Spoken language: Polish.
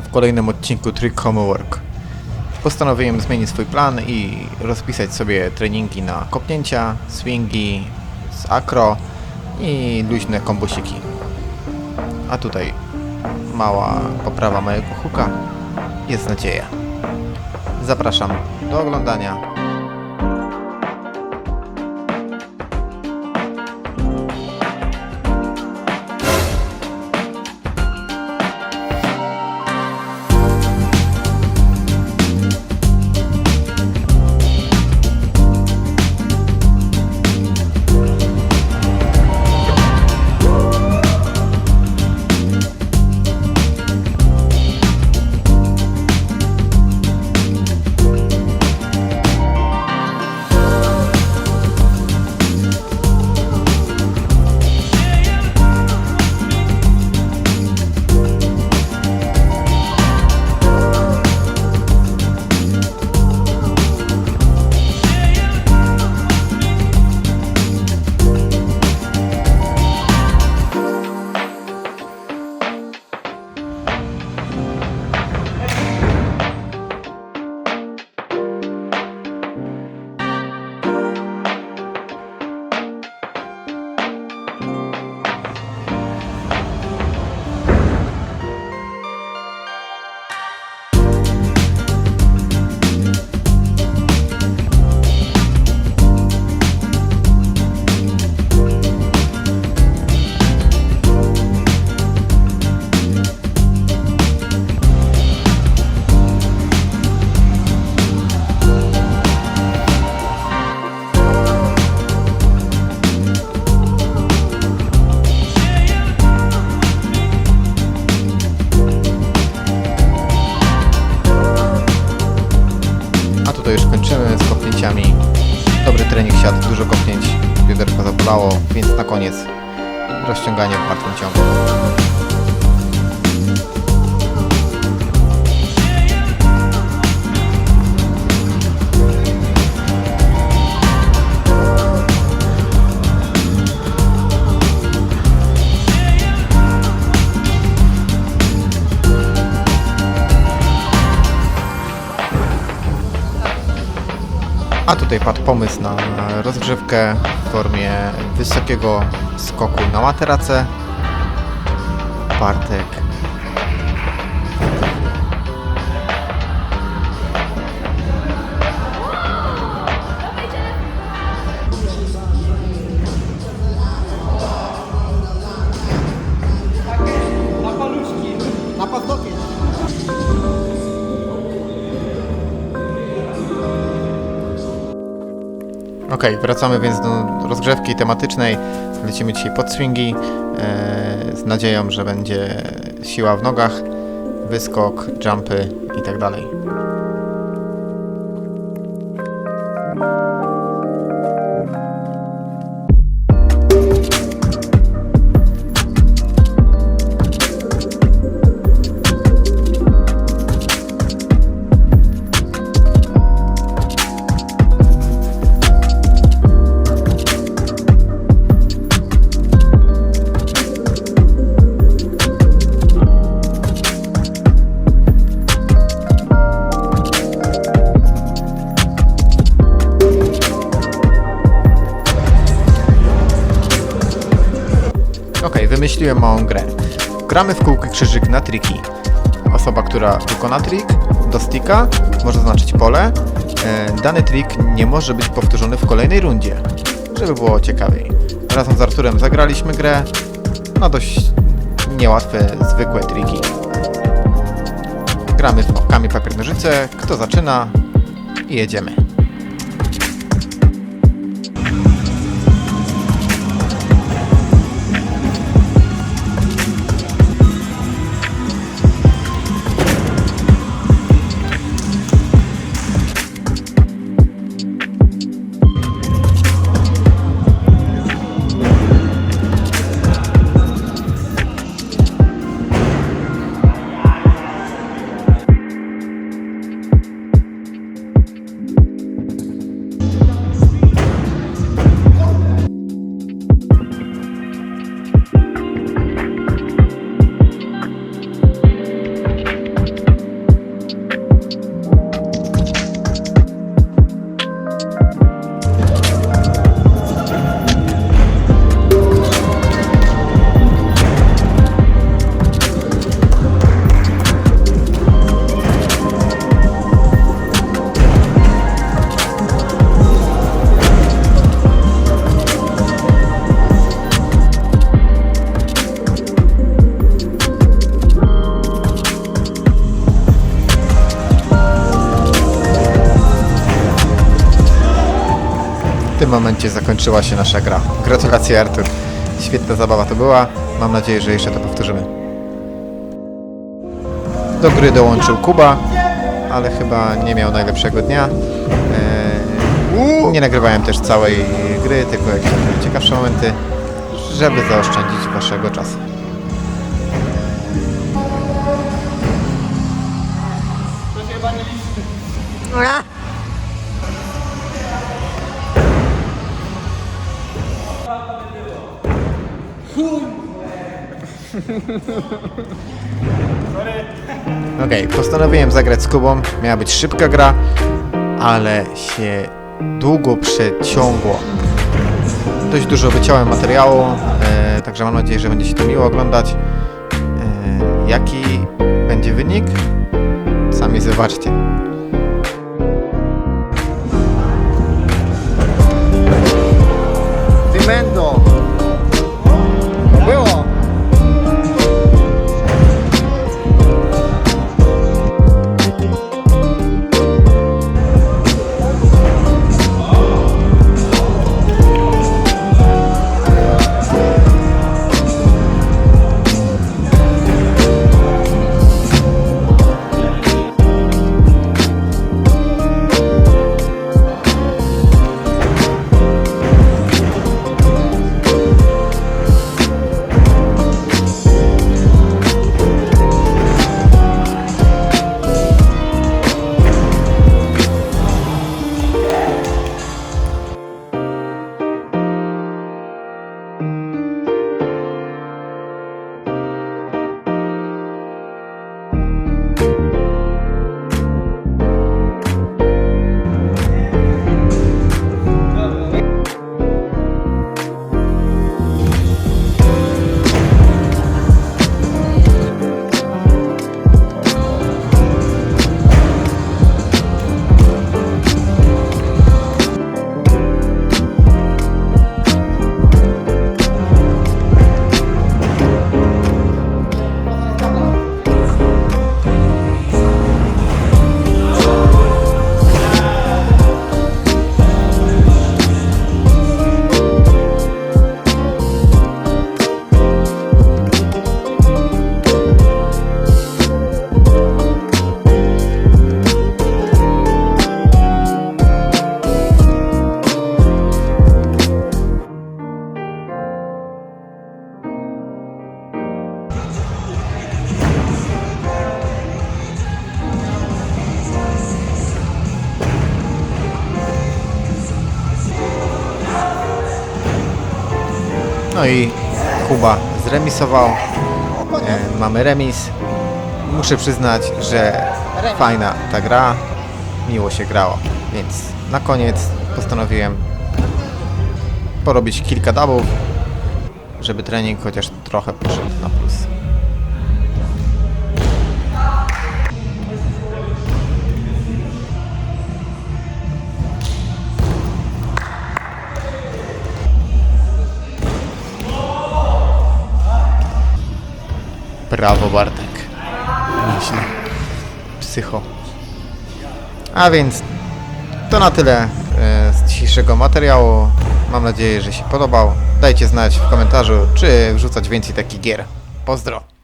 kolejnym odcinku Trick Homework. Postanowiłem zmienić swój plan i rozpisać sobie treningi na kopnięcia, swingi z akro i luźne kombusiki. A tutaj mała poprawa mojego huka. Jest nadzieja. Zapraszam do oglądania. Tutaj już kończymy z kopnięciami. Dobry trening siat, dużo kopnięć, bioderko zabolało, więc na koniec rozciąganie w martwym ciągu. Tutaj padł pomysł na rozgrzewkę w formie wysokiego skoku na materacę. Bartek. Ok, wracamy więc do rozgrzewki tematycznej. Lecimy dzisiaj pod swingi e, z nadzieją, że będzie siła w nogach, wyskok, jumpy i tak dalej. Ok, wymyśliłem małą grę. Gramy w kółki krzyżyk na triki. Osoba, która wykona trik do sticka może zaznaczyć pole. E, Dany trik nie może być powtórzony w kolejnej rundzie, żeby było ciekawiej. Razem z Arturem zagraliśmy grę na dość niełatwe, zwykłe triki. Gramy w kamień, papier, nożyce. Kto zaczyna i jedziemy. Tym momencie zakończyła się nasza gra. Gratulacje Artur. Świetna zabawa to była. Mam nadzieję, że jeszcze to powtórzymy. Do gry dołączył Kuba, ale chyba nie miał najlepszego dnia. Eee, nie nagrywałem też całej gry, tylko jakieś tam ciekawsze momenty, żeby zaoszczędzić waszego czasu. To Okej, postanowiłem zagrać z Kubą. Miała być szybka gra, ale się długo przeciągło. Dość dużo wyciąłem materiału, e, także mam nadzieję, że będzie się to miło oglądać. E, jaki będzie wynik? Sami zobaczcie. No i Kuba zremisował. E, mamy remis. Muszę przyznać, że fajna ta gra. Miło się grało. Więc na koniec postanowiłem porobić kilka dubów, żeby trening chociaż trochę poszedł na plus. Brawo Bartek. Myślę. Psycho. A więc to na tyle e, z dzisiejszego materiału. Mam nadzieję, że się podobał. Dajcie znać w komentarzu, czy wrzucać więcej takich gier. Pozdro.